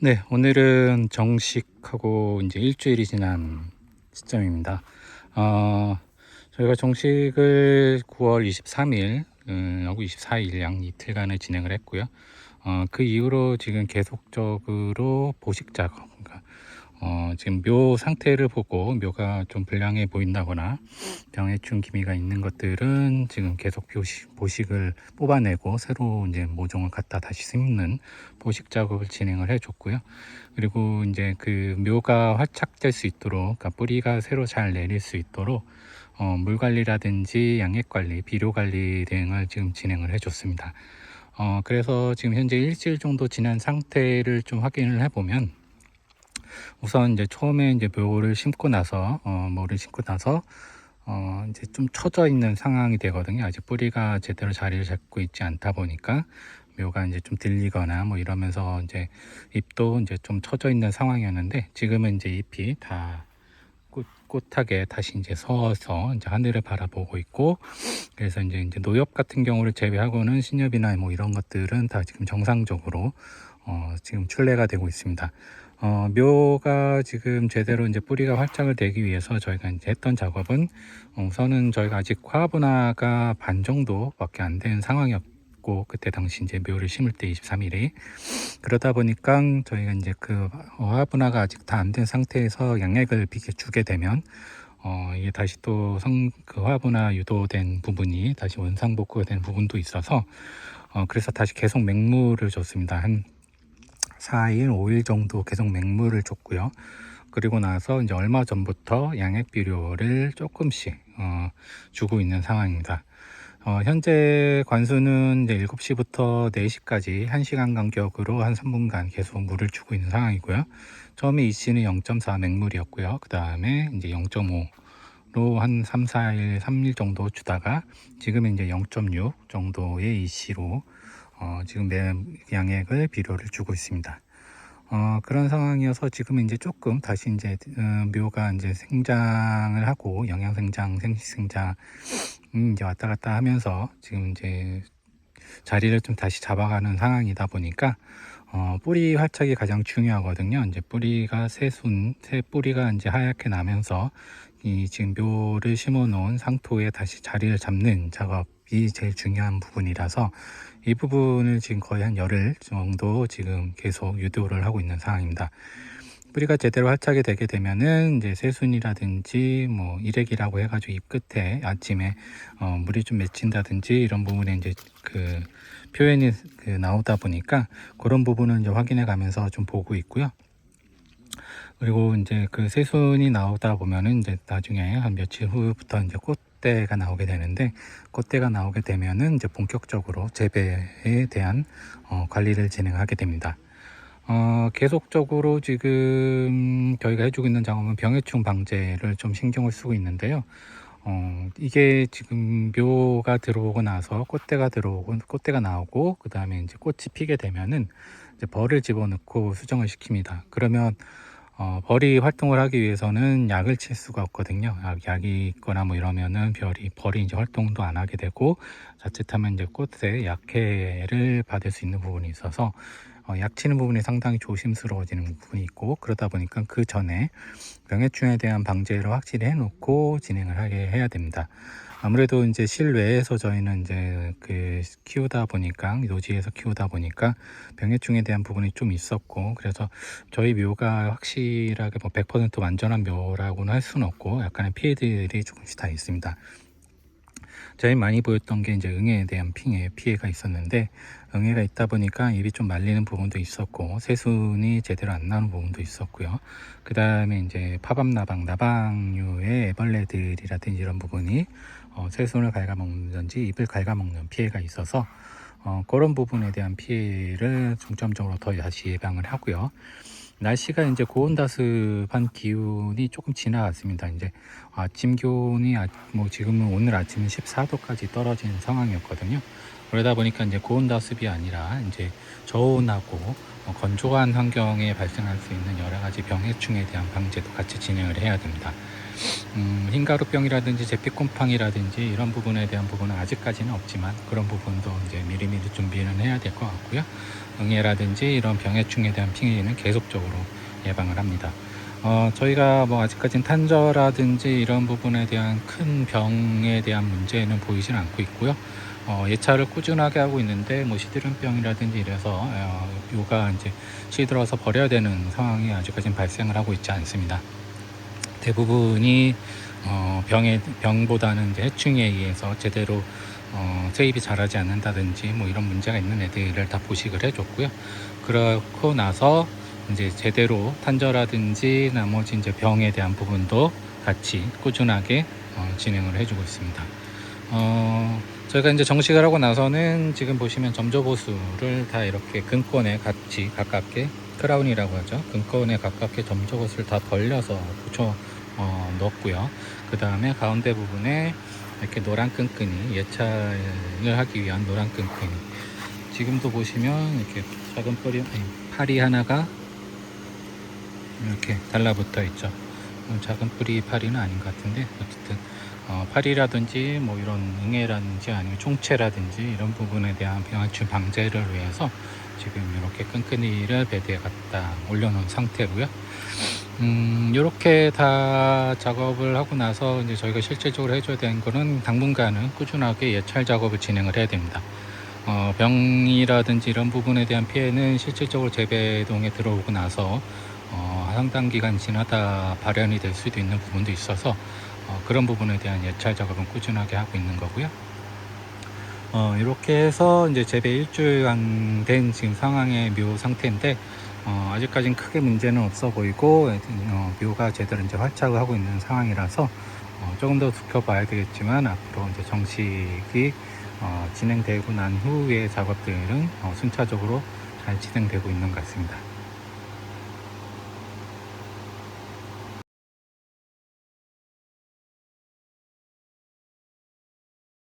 네, 오늘은 정식하고 이제 일주일이 지난 시점입니다. 어, 저희가 정식을 9월 23일 하고 24일 양 이틀간을 진행을 했고요. 어, 그 이후로 지금 계속적으로 보식 작업, 어, 지금 묘 상태를 보고 묘가 좀 불량해 보인다거나 병해충 기미가 있는 것들은 지금 계속 보식, 보식을 뽑아내고 새로 이제 모종을 갖다 다시 심는 보식 작업을 진행을 해줬고요. 그리고 이제 그 묘가 활착될 수 있도록, 그러니까 뿌리가 새로 잘 내릴 수 있도록 어, 물 관리라든지 양액 관리, 비료 관리 등을 지금 진행을 해줬습니다. 어, 그래서 지금 현재 일주일 정도 지난 상태를 좀 확인을 해보면 우선 이제 처음에 이제 묘를 심고 나서 어, 묘를 심고 나서 어, 이제 좀 처져 있는 상황이 되거든요. 아직 뿌리가 제대로 자리를 잡고 있지 않다 보니까 묘가 이제 좀 들리거나 뭐 이러면서 이제 잎도 이제 좀 처져 있는 상황이었는데 지금은 이제 잎이 다 꽃, 꽃하게 다시 이제 서서 이제 하늘을 바라보고 있고 그래서 이제 이제 노엽 같은 경우를 제외하고는 신엽이나 뭐 이런 것들은 다 지금 정상적으로 어, 지금 출래가 되고 있습니다. 어, 묘가 지금 제대로 이제 뿌리가 활착을 되기 위해서 저희가 이제 했던 작업은 어, 우선은 저희가 아직 화분화가 반 정도밖에 안 된 상황이었고 그때 당시 이제 묘를 심을 때 23일에 그러다 보니까 저희가 이제 그 화분화가 아직 다 안 된 상태에서 양액을 비게 주게 되면 어, 이게 다시 또 성, 그 화분화 유도된 부분이 다시 원상복구가 된 부분도 있어서 어, 그래서 다시 계속 맹물을 줬습니다. 한 4일, 5일 정도 계속 맹물을 줬고요. 그리고 나서 이제 얼마 전부터 양액 비료를 조금씩 어, 주고 있는 상황입니다. 어, 현재 관수는 이제 7시부터 4시까지 1시간 간격으로 한 3분간 계속 물을 주고 있는 상황이고요. 처음에 이 씨는 0.4 맹물이었고요. 그 다음에 이제 0.5로 한 3, 4일, 3일 정도 주다가 지금은 이제 0.6 정도의 이 씨로 어, 지금 매 양액을 비료를 주고 있습니다. 어, 그런 상황이어서 지금 이제 조금 다시 이제 어, 묘가 이제 생장을 하고 영양 생장, 생식 생장 음, 이제 왔다 갔다 하면서 지금 이제 자리를 좀 다시 잡아가는 상황이다 보니까 어, 뿌리 활착이 가장 중요하거든요. 이제 뿌리가 새순, 새 뿌리가 이제 하얗게 나면서 이 지금 묘를 심어 놓은 상토에 다시 자리를 잡는 작업 이 제일 중요한 부분이라서 이 부분을 지금 거의 한 열흘 정도 지금 계속 유도를 하고 있는 상황입니다. 뿌리가 제대로 활착이 되게 되면은 이제 새순이라든지 뭐 일액이라고 해가지고 잎 끝에 아침에 어 물이 좀 맺힌다든지 이런 부분에 이제 그 표현이 그 나오다 보니까 그런 부분을 이제 확인해 가면서 좀 보고 있고요. 그리고 이제 그 새순이 나오다 보면은 이제 나중에 한 며칠 후부터 이제 꽃 대가 나오게 되는데 꽃대가 나오게 되면은 이제 본격적으로 재배에 대한 어 관리를 진행하게 됩니다. 어, 계속적으로 지금 저희가 해주고 있는 작업은 병해충 방제를 좀 신경을 쓰고 있는데요. 어, 이게 지금 묘가 들어오고 나서 꽃대가 들어오고 꽃대가 나오고 그 다음에 이제 꽃이 피게 되면은 이제 벌을 집어넣고 수정을 시킵니다. 그러면 어, 벌이 활동을 하기 위해서는 약을 칠 수가 없거든요. 약, 약이 있거나 뭐 이러면은 별이 벌이 이제 활동도 안 하게 되고 자칫하면 이제 꽃에 약해를 받을 수 있는 부분이 있어서 어, 약 치는 부분이 상당히 조심스러워지는 부분이 있고 그러다 보니까 그 전에 병해충에 대한 방제를 확실히 해놓고 진행을 하게 해야 됩니다. 아무래도 이제 실외에서 저희는 이제 그 키우다 보니까 노지에서 키우다 보니까 병해충에 대한 부분이 좀 있었고 그래서 저희 묘가 확실하게 뭐 100% 완전한 묘라고는 할 수는 없고 약간의 피해들이 조금씩 다 있습니다. 제일 많이 보였던 게 이제 응애에 대한 피해, 피해가 있었는데 응애가 있다 보니까 입이 좀 말리는 부분도 있었고 새순이 제대로 안 나는 부분도 있었고요. 그 다음에 이제 파밤나방, 나방류의 애벌레들이라든지 이런 부분이 어, 새순을 갉아먹는지 입을 갉아먹는 피해가 있어서 어, 그런 부분에 대한 피해를 중점적으로 더 다시 예방을 하고요. 날씨가 이제 고온다습한 기온이 조금 지나갔습니다. 이제 아침 기온이 아, 뭐 지금은 오늘 아침은 14도까지 떨어진 상황이었거든요. 그러다 보니까 이제 고온다습이 아니라 이제 저온하고 어, 건조한 환경에 발생할 수 있는 여러 가지 병해충에 대한 방제도 같이 진행을 해야 됩니다. 음, 흰가루병이라든지 제피곰팡이라든지 이런 부분에 대한 부분은 아직까지는 없지만 그런 부분도 이제 미리미리 준비는 해야 될 것 같고요. 응애라든지 이런 병해충에 대한 핑해는 계속적으로 예방을 합니다. 어, 저희가 뭐 아직까지는 탄저라든지 이런 부분에 대한 큰 병에 대한 문제는 보이진 않고 있고요. 어, 예찰을 꾸준하게 하고 있는데 뭐 시드름병이라든지 이래서 어, 묘가 이제 시들어서 버려야 되는 상황이 아직까지는 발생을 하고 있지 않습니다. 대부분이 어, 병의 병보다는 이제 해충에 의해서 제대로 어, 세입이 자라지 않는다든지 뭐 이런 문제가 있는 애들을 다 보식을 해줬고요. 그렇고 나서 이제 제대로 탄저라든지 나머지 이제 병에 대한 부분도 같이 꾸준하게 어, 진행을 해주고 있습니다. 어, 저희가 이제 정식을 하고 나서는 지금 보시면 점조보수를 다 이렇게 근권에 같이 가깝게 크라운이라고 하죠. 근권에 가깝게 점조보수를 다 벌려서 붙여 어, 넣었고요. 그 다음에 가운데 부분에 이렇게 노란 끈끈이 예찰을 하기 위한 노란 끈끈이 지금도 보시면 이렇게 작은 뿌리 아니, 파리 하나가 이렇게 달라붙어 있죠. 어, 작은 뿌리 파리는 아닌 것 같은데 어쨌든 어, 파리라든지 뭐 이런 응애라든지 아니면 총체라든지 이런 부분에 대한 병해충 방제를 위해서 지금 이렇게 끈끈이를 베드에 갖다 올려놓은 상태고요. 음, 이렇게 다 작업을 하고 나서 이제 저희가 실질적으로 해줘야 되는 거는 당분간은 꾸준하게 예찰 작업을 진행을 해야 됩니다. 어, 병이라든지 이런 부분에 대한 피해는 실질적으로 재배동에 들어오고 나서 어, 상당 기간 지나다 발현이 될 수도 있는 부분도 있어서 어, 그런 부분에 대한 예찰 작업은 꾸준하게 하고 있는 거고요. 어, 이렇게 해서 이제 재배 일주일간 된 지금 상황의 묘 상태인데 어, 아직까지는 크게 문제는 없어 보이고 어, 묘가 제대로 이제 활착을 하고 있는 상황이라서 어, 조금 더 지켜봐야 되겠지만 앞으로 이제 정식이 어, 진행되고 난 후의 작업들은 어, 순차적으로 잘 진행되고 있는 것 같습니다.